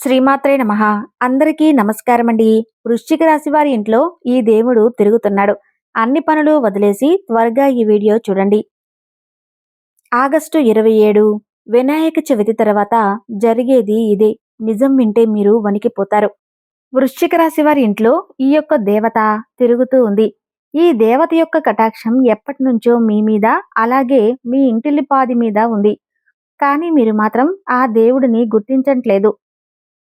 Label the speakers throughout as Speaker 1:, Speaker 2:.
Speaker 1: శ్రీమాత్రే నమ. అందరికీ నమస్కారం అండి వృశ్చిక రాశి వారి ఇంట్లో ఈ దేవుడు తిరుగుతున్నాడు. అన్ని పనులు వదిలేసి త్వరగా ఈ వీడియో చూడండి. ఆగస్టు ఇరవై ఏడు వినాయక చవితి తర్వాత జరిగేది ఇదే. నిజం వింటే మీరు వణికిపోతారు. వృశ్చిక రాశి వారి ఇంట్లో ఈ యొక్క దేవత తిరుగుతూ ఉంది. ఈ దేవత యొక్క కటాక్షం ఎప్పటి నుంచో మీ మీద అలాగే మీ ఇంటిల్లిపాది మీద ఉంది. కానీ మీరు మాత్రం ఆ దేవుడిని గుర్తించట్లేదు.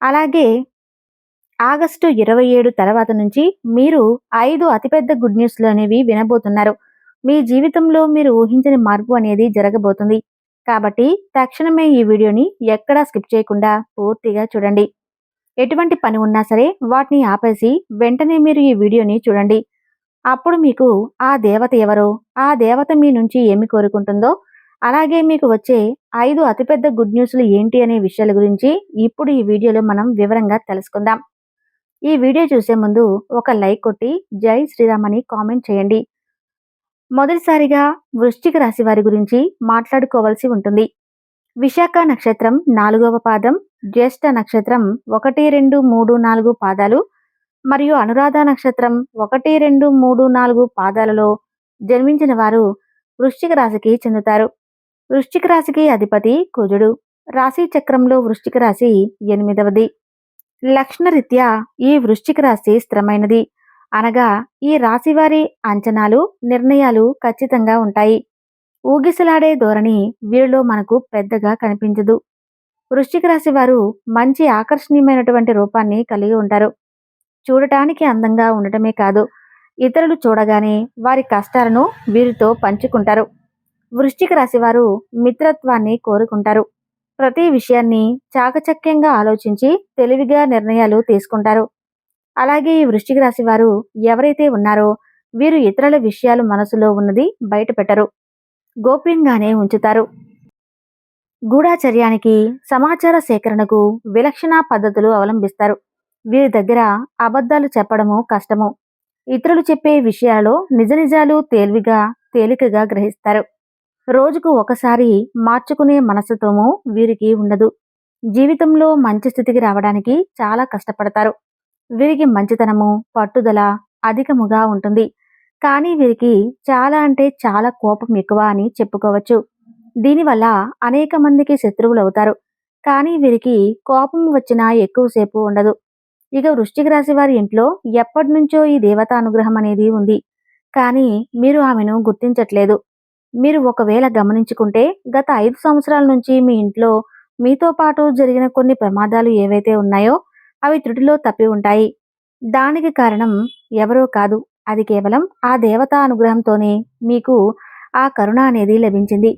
Speaker 1: అలాగే ఆగస్టు ఇరవై ఏడు తర్వాత నుంచి మీరు ఐదు అతిపెద్ద గుడ్ న్యూస్లు అనేవి వినబోతున్నారు. మీ జీవితంలో మీరు ఊహించని మార్పు అనేది జరగబోతుంది. కాబట్టి తక్షణమే ఈ వీడియోని ఎక్కడా స్కిప్ చేయకుండా పూర్తిగా చూడండి. ఎటువంటి పని ఉన్నా సరే వాటిని ఆపేసి వెంటనే మీరు ఈ వీడియోని చూడండి. అప్పుడు మీకు ఆ దేవత ఎవరో ఆ దేవత మీ నుంచి ఏమి కోరుకుంటుందో అలాగే మీకు వచ్చే ఐదు అతిపెద్ద గుడ్ న్యూస్లు ఏంటి అనే విషయాల గురించి ఇప్పుడు ఈ వీడియోలో మనం వివరంగా తెలుసుకుందాం. ఈ వీడియో చూసే ముందు ఒక లైక్ కొట్టి జై శ్రీరామ్ అని కామెంట్ చేయండి. మొదటిసారిగా వృశ్చిక రాశి వారి గురించి మాట్లాడుకోవాల్సి ఉంటుంది. విశాఖ నక్షత్రం నాలుగవ పాదం జ్యేష్ఠ నక్షత్రం ఒకటి రెండు మూడు నాలుగు పాదాలు మరియు అనురాధ నక్షత్రం ఒకటి రెండు మూడు నాలుగు పాదాలలో జన్మించిన వారు వృశ్చిక రాశికి చెందుతారు. వృశ్చిక రాశికి అధిపతి కుజుడు. రాశి చక్రంలో వృశ్చిక రాశి ఎనిమిదవది. లక్షణరీత్యా ఈ వృశ్చిక రాశి స్థిరమైనది. అనగా ఈ రాశి వారి అంచనాలు నిర్ణయాలు ఖచ్చితంగా ఉంటాయి. ఊగిసలాడే ధోరణి వీరిలో మనకు పెద్దగా కనిపించదు. వృశ్చిక రాశి వారు మంచి ఆకర్షణీయమైనటువంటి రూపాన్ని కలిగి ఉంటారు. చూడటానికి అందంగా ఉండటమే కాదు. ఇతరులు చూడగానే వారి కష్టాలను వీరితో పంచుకుంటారు. వృశ్చిక రాశి వారు మిత్రత్వాన్ని కోరుకుంటారు. ప్రతి విషయాన్ని చాకచక్యంగా ఆలోచించి తెలివిగా నిర్ణయాలు తీసుకుంటారు. అలాగే ఈ వృశ్చిక రాశి వారు ఎవరైతే ఉన్నారో వీరు ఇతరుల విషయాలు మనసులో ఉన్నది బయట పెట్టరు గోప్యంగానే ఉంచుతారు. గూఢాచర్యానికి సమాచార సేకరణకు విలక్షణ పద్ధతులు అవలంబిస్తారు. వీరి దగ్గర అబద్ధాలు చెప్పడము కష్టము. ఇతరులు చెప్పే విషయాలలో నిజ నిజాలు తేలివిగా తేలికగా గ్రహిస్తారు. రోజుకు ఒకసారి మార్చుకునే మనస్తత్వము వీరికి ఉండదు. జీవితంలో మంచి స్థితికి రావడానికి చాలా కష్టపడతారు. వీరికి మంచితనము పట్టుదల అధికముగా ఉంటుంది. కానీ వీరికి చాలా అంటే చాలా కోపం ఎక్కువ అని చెప్పుకోవచ్చు. దీనివల్ల అనేక మందికి శత్రువులు అవుతారు. కానీ వీరికి కోపం వచ్చినా ఎక్కువసేపు ఉండదు. ఇక వృష్టిక రాశి వారి ఇంట్లో ఎప్పటి నుంచో ఈ దేవతా అనుగ్రహం అనేది ఉంది. కానీ మీరు ఆమెను గుర్తించట్లేదు. మీరు ఒకవేళ గమనించుకుంటే గత ఐదు సంవత్సరాల నుంచి మీ ఇంట్లో మీతో పాటు జరిగిన కొన్ని ప్రమాదాలు ఏవైతే ఉన్నాయో అవి త్రుటిలో తప్పి ఉంటాయి. దానికి కారణం ఎవరో కాదు. అది కేవలం ఆ దేవత అనుగ్రహంతోనే మీకు ఆ కరుణ అనేది లభించింది.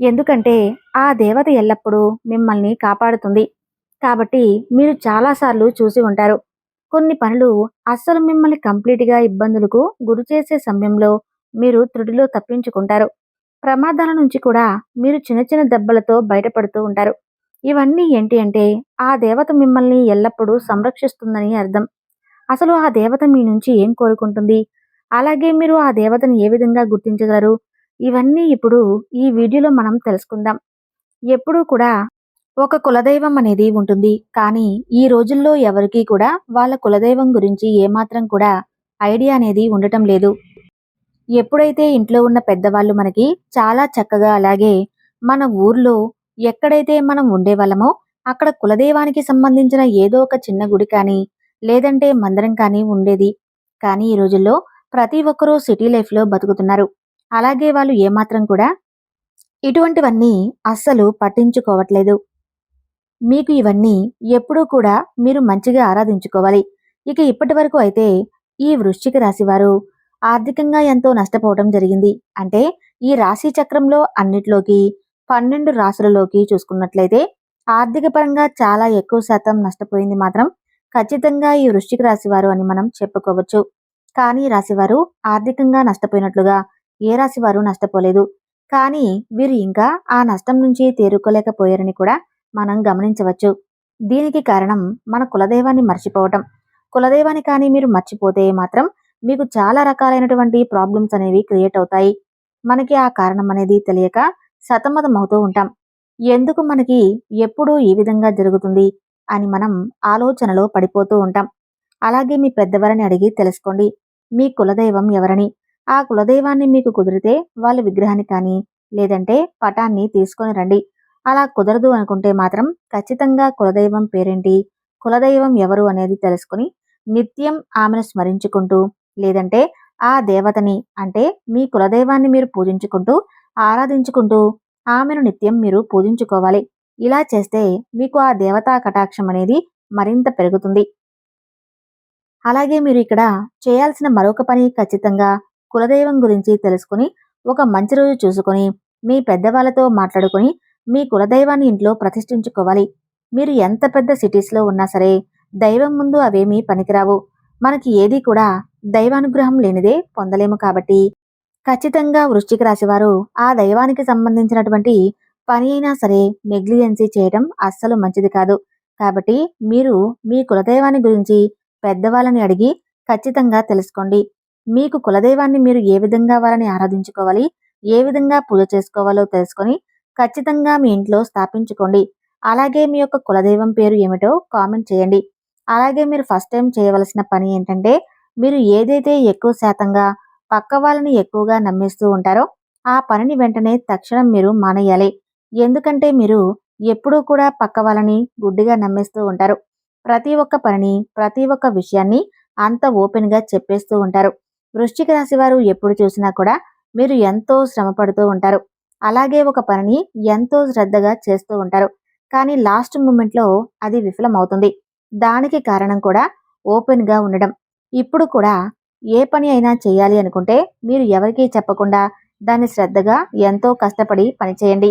Speaker 1: ఎందుకంటే ఆ దేవత ఎల్లప్పుడూ మిమ్మల్ని కాపాడుతుంది. కాబట్టి మీరు చాలాసార్లు చూసి ఉంటారు. కొన్ని పనులు అస్సలు మిమ్మల్ని కంప్లీట్గా ఇబ్బందులకు గురి చేసే సమయంలో మీరు త్రుటిలో తప్పించుకుంటారు. ప్రమాదాల నుంచి కూడా మీరు చిన్న చిన్న దెబ్బలతో బయటపడుతూ ఉంటారు. ఇవన్నీ ఏంటి అంటే ఆ దేవత మిమ్మల్ని ఎల్లప్పుడూ సంరక్షిస్తుందని అర్థం. అసలు ఆ దేవత మీ నుంచి ఏం కోరుకుంటుంది? అలాగే మీరు ఆ దేవతను ఏ విధంగా గుర్తించగలరు? ఇవన్నీ ఇప్పుడు ఈ వీడియోలో మనం తెలుసుకుందాం. ఎప్పుడూ కూడా ఒక కులదైవం అనేది ఉంటుంది. కానీ ఈ రోజుల్లో ఎవరికీ కూడా వాళ్ళ కులదైవం గురించి ఏమాత్రం కూడా ఐడియా అనేది ఉండటం లేదు. ఎప్పుడైతే ఇంట్లో ఉన్న పెద్దవాళ్ళు మనకి చాలా చక్కగా అలాగే మన ఊర్లో ఎక్కడైతే మనం ఉండేవాళ్ళమో అక్కడ కులదైవానికి సంబంధించిన ఏదో ఒక చిన్న గుడి కానీ లేదంటే మందిరం కానీ ఉండేది. కానీ ఈ రోజుల్లో ప్రతి ఒక్కరూ సిటీ లైఫ్లో బతుకుతున్నారు. అలాగే వాళ్ళు ఏమాత్రం కూడా ఇటువంటివన్నీ అస్సలు పట్టించుకోవట్లేదు. మీకు ఇవన్నీ ఎప్పుడూ కూడా మీరు మంచిగా ఆరాధించుకోవాలి. ఇక ఇప్పటి వరకు అయితే ఈ వృశ్చిక రాశి వారు ఆర్థికంగా ఎంతో నష్టపోవడం జరిగింది. అంటే ఈ రాశి చక్రంలో అన్నిట్లోకి పన్నెండు రాశులలోకి చూసుకున్నట్లయితే ఆర్థిక పరంగా చాలా ఎక్కువ శాతం నష్టపోయింది మాత్రం ఖచ్చితంగా ఈ వృశ్చిక రాశి వారు అని మనం చెప్పుకోవచ్చు. కానీ రాశివారు ఆర్థికంగా నష్టపోయినట్లుగా ఏ రాశివారు నష్టపోలేదు. కానీ వీరు ఇంకా ఆ నష్టం నుంచి తేరుకోలేకపోయారని కూడా మనం గమనించవచ్చు. దీనికి కారణం మన కులదైవాన్ని మర్చిపోవటం. కులదైవాన్ని కానీ మీరు మర్చిపోతే మాత్రం మీకు చాలా రకాలైనటువంటి ప్రాబ్లమ్స్ అనేవి క్రియేట్ అవుతాయి. మనకి ఆ కారణం అనేది తెలియక సతమతం అవుతూ ఉంటాం. ఎందుకు మనకి ఎప్పుడు ఈ విధంగా జరుగుతుంది అని మనం ఆలోచనలో పడిపోతూ ఉంటాం. అలాగే మీ పెద్దవారిని అడిగి తెలుసుకోండి. మీ కులదైవం ఎవరని? ఆ కులదైవాన్ని మీకు కుదిరితే వాళ్ళ విగ్రహాన్ని కానీ లేదంటే పటాన్ని తీసుకొని రండి. అలా కుదరదు అనుకుంటే మాత్రం ఖచ్చితంగా కులదైవం పేరేంటి? కులదైవం ఎవరు అనేది తెలుసుకుని నిత్యం ఆమెను స్మరించుకుంటూ లేదంటే ఆ దేవతని అంటే మీ కులదైవాన్ని మీరు పూజించుకుంటూ ఆరాధించుకుంటూ ఆమెను నిత్యం మీరు పూజించుకోవాలి. ఇలా చేస్తే మీకు ఆ దేవతా కటాక్షం అనేది మరింత పెరుగుతుంది. అలాగే మీరు ఇక్కడ చేయాల్సిన మరొక పని ఖచ్చితంగా కులదైవం గురించి తెలుసుకుని ఒక మంచి రోజు చూసుకొని మీ పెద్దవాళ్ళతో మాట్లాడుకొని మీ కులదైవాన్ని ఇంట్లో ప్రతిష్ఠించుకోవాలి. మీరు ఎంత పెద్ద సిటీస్లో ఉన్నా సరే దైవం ముందు అవేమీ పనికిరావు. మనకి ఏది కూడా దైవానుగ్రహం లేనిదే పొందలేము కాబట్టి ఖచ్చితంగా వృశ్చిక రాశివారు ఆ దైవానికి సంబంధించినటువంటి పని అయినా సరే నెగ్లిజెన్సీ చేయడం అస్సలు మంచిది కాదు. కాబట్టి మీరు మీ కులదైవాన్ని గురించి పెద్దవాళ్ళని అడిగి ఖచ్చితంగా తెలుసుకోండి. మీకు కులదైవాన్ని మీరు ఏ విధంగా వారిని ఆరాధించుకోవాలి ఏ విధంగా పూజ చేసుకోవాలో తెలుసుకొని ఖచ్చితంగా మీ ఇంట్లో స్థాపించుకోండి. అలాగే మీ యొక్క కులదైవం పేరు ఏమిటో కామెంట్ చేయండి. అలాగే మీరు ఫస్ట్ టైం చేయవలసిన పని ఏంటంటే మీరు ఏదైతే ఎక్కువ శాతంగా పక్క వాళ్ళని ఎక్కువగా నమ్మిస్తూ ఉంటారో ఆ పనిని వెంటనే తక్షణం మీరు మానేయాలి. ఎందుకంటే మీరు ఎప్పుడూ కూడా పక్క వాళ్ళని గుడ్డిగా నమ్మేస్తూ ఉంటారు. ప్రతి ఒక్క పనిని ప్రతి ఒక్క విషయాన్ని అంత ఓపెన్గా చెప్పేస్తూ ఉంటారు. వృశ్చిక రాశి వారు ఎప్పుడు చూసినా కూడా మీరు ఎంతో శ్రమ పడుతూ ఉంటారు. అలాగే ఒక పనిని ఎంతో శ్రద్ధగా చేస్తూ ఉంటారు. కానీ లాస్ట్ మూమెంట్లో అది విఫలమవుతుంది. దానికి కారణం కూడా ఓపెన్గా ఉండడం. ఇప్పుడు కూడా ఏ పని అయినా చేయాలి అనుకుంటే మీరు ఎవరికీ చెప్పకుండా దాన్ని శ్రద్ధగా ఎంతో కష్టపడి పనిచేయండి.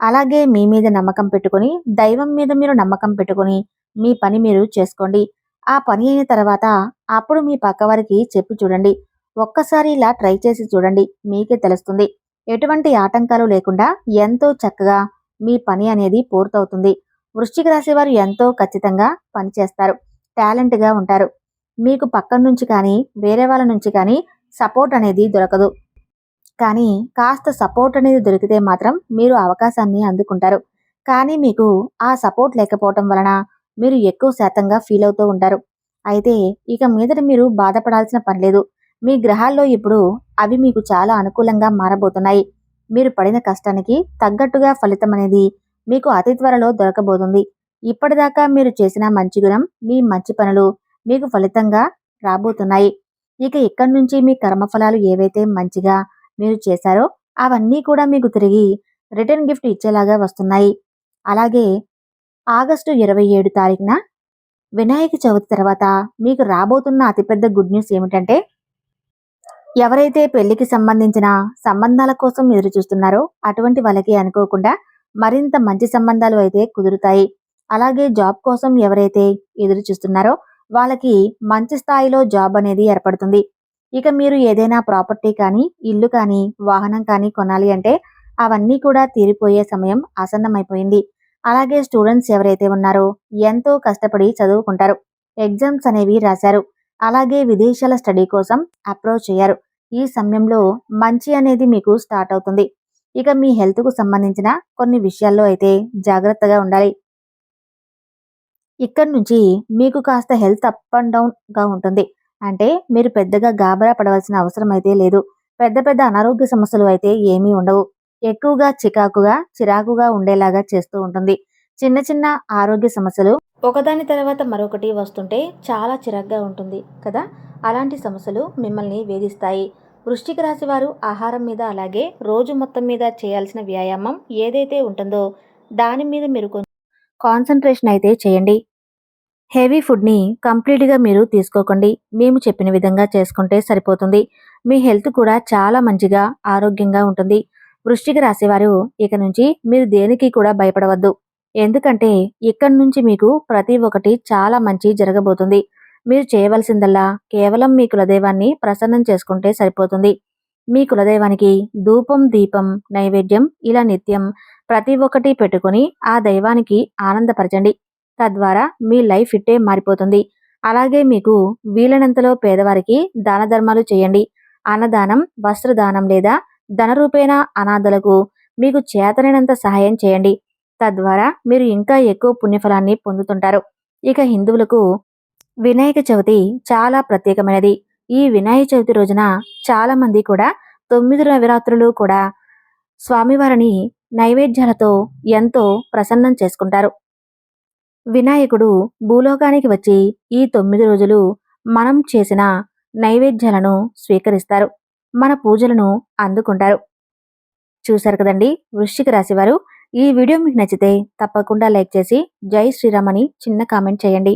Speaker 1: అలాగే మీ మీద నమ్మకం పెట్టుకుని దైవం మీద మీరు నమ్మకం పెట్టుకుని మీ పని మీరు చేసుకోండి. ఆ పని అయిన తర్వాత అప్పుడు మీ పక్కవారికి చెప్పి చూడండి. ఒక్కసారి ఇలా ట్రై చేసి చూడండి. మీకే తెలుస్తుంది. ఎటువంటి ఆటంకాలు లేకుండా ఎంతో చక్కగా మీ పని అనేది పూర్తవుతుంది. వృశ్చిక రాశి వారు ఎంతో ఖచ్చితంగా పనిచేస్తారు. టాలెంట్గా ఉంటారు. మీకు పక్కన నుంచి కానీ వేరే వాళ్ళ నుంచి కానీ సపోర్ట్ అనేది దొరకదు. కానీ కాస్త సపోర్ట్ అనేది దొరికితే మాత్రం మీరు అవకాశాన్ని అందుకుంటారు. కానీ మీకు ఆ సపోర్ట్ లేకపోవటం వలన మీరు ఎక్కువ శాతంగా ఫీల్ అవుతూ ఉంటారు. అయితే ఇక మీదట మీరు బాధపడాల్సిన పని లేదు. మీ గ్రహాల్లో ఇప్పుడు అవి మీకు చాలా అనుకూలంగా మారబోతున్నాయి. మీరు పడిన కష్టానికి తగ్గట్టుగా ఫలితం అనేది మీకు అతి త్వరలో దొరకబోతుంది. ఇప్పటిదాకా మీరు చేసిన మంచి గుణం మీ మంచి పనులు మీకు ఫలితంగా రాబోతున్నాయి. ఇక ఇక్కడి నుంచి మీ కర్మఫలాలు ఏవైతే మంచిగా మీరు చేశారో అవన్నీ కూడా మీకు తిరిగి రిటర్న్ గిఫ్ట్ ఇచ్చేలాగా వస్తున్నాయి. అలాగే ఆగస్టు ఇరవై ఏడు తారీఖున వినాయక చవితి తర్వాత మీకు రాబోతున్న అతిపెద్ద గుడ్ న్యూస్ ఏమిటంటే ఎవరైతే పెళ్ళికి సంబంధించిన సంబంధాల కోసం ఎదురు చూస్తున్నారో అటువంటి వాళ్ళకి అనుకోకుండా మరింత మంచి సంబంధాలు అయితే కుదురుతాయి. అలాగే జాబ్ కోసం ఎవరైతే ఎదురు చూస్తున్నారో వాళ్ళకి మంచి స్థాయిలో జాబ్ అనేది ఏర్పడుతుంది. ఇక మీరు ఏదైనా ప్రాపర్టీ కానీ ఇల్లు కానీ వాహనం కానీ కొనాలి అంటే అవన్నీ కూడా తీరిపోయే సమయం ఆసన్నమైపోయింది. అలాగే స్టూడెంట్స్ ఎవరైతే ఉన్నారో ఎంతో కష్టపడి చదువుకుంటారు. ఎగ్జామ్స్ అనేవి రాశారు. అలాగే విదేశాల స్టడీ కోసం అప్రోచ్ అయ్యారు. ఈ సమయంలో మంచి అనేది మీకు స్టార్ట్ అవుతుంది. ఇక మీ హెల్త్కు సంబంధించిన కొన్ని విషయాల్లో అయితే జాగ్రత్తగా ఉండాలి. ఇక్కడి నుంచి మీకు కాస్త హెల్త్ అప్ అండ్ డౌన్గా ఉంటుంది. అంటే మీరు పెద్దగా గాబరా పడవలసిన అవసరం అయితే లేదు. పెద్ద పెద్ద అనారోగ్య సమస్యలు అయితే ఏమీ ఉండవు. ఎక్కువగా చికాకుగా చిరాకుగా ఉండేలాగా చేస్తూ ఉంటుంది. చిన్న చిన్న ఆరోగ్య సమస్యలు ఒకదాని తర్వాత మరొకటి వస్తుంటే చాలా చిరాగ్గా ఉంటుంది కదా? అలాంటి సమస్యలు మిమ్మల్ని వేధిస్తాయి. వృష్టిక రాశి వారు ఆహారం మీద అలాగే రోజు మొత్తం మీద చేయాల్సిన వ్యాయామం ఏదైతే ఉంటుందో దాని మీద మీరు కొంచెం కాన్సన్ట్రేషన్ అయితే చేయండి. హెవీ ఫుడ్ని కంప్లీట్గా మీరు తీసుకోకండి. మేము చెప్పిన విధంగా చేసుకుంటే సరిపోతుంది. మీ హెల్త్ కూడా చాలా మంచిగా ఆరోగ్యంగా ఉంటుంది. వృష్టికి రాసేవారు ఇక నుంచి మీరు దేనికి కూడా భయపడవద్దు. ఎందుకంటే ఇక్కడి నుంచి మీకు ప్రతి ఒక్కటి చాలా మంచి జరగబోతుంది. మీరు చేయవలసిందల్లా కేవలం మీ కులదైవాన్ని ప్రసన్నం చేసుకుంటే సరిపోతుంది. మీ కులదైవానికి ధూపం దీపం నైవేద్యం ఇలా నిత్యం ప్రతి ఒక్కటి పెట్టుకుని ఆ దైవానికి ఆనందపరచండి. తద్వారా మీ లైఫ్ ఇట్టే మారిపోతుంది. అలాగే మీకు వీలైనంతలో పేదవారికి దాన ధర్మాలు చేయండి. అన్నదానం వస్త్రదానం లేదా ధనరూపేణ అనాథలకు మీకు చేతనైనంత సహాయం చేయండి. తద్వారా మీరు ఇంకా ఎక్కువ పుణ్యఫలాన్ని పొందుతుంటారు. ఇక హిందువులకు వినాయక చవితి చాలా ప్రత్యేకమైనది. ఈ వినాయక చవితి రోజున చాలామంది కూడా తొమ్మిది నవరాత్రులు కూడా స్వామివారిని నైవేద్యాలతో ఎంతో ప్రసన్నం చేసుకుంటారు. వినాయకుడు భూలోకానికి వచ్చి ఈ తొమ్మిది రోజులు మనం చేసిన నైవేద్యాలను స్వీకరిస్తారు. మన పూజలను అందుకుంటారు. చూశారు కదండి వృశ్చిక రాశివారు ఈ వీడియో మీకు నచ్చితే తప్పకుండా లైక్ చేసి జై శ్రీరామ్ అని చిన్న కామెంట్ చేయండి.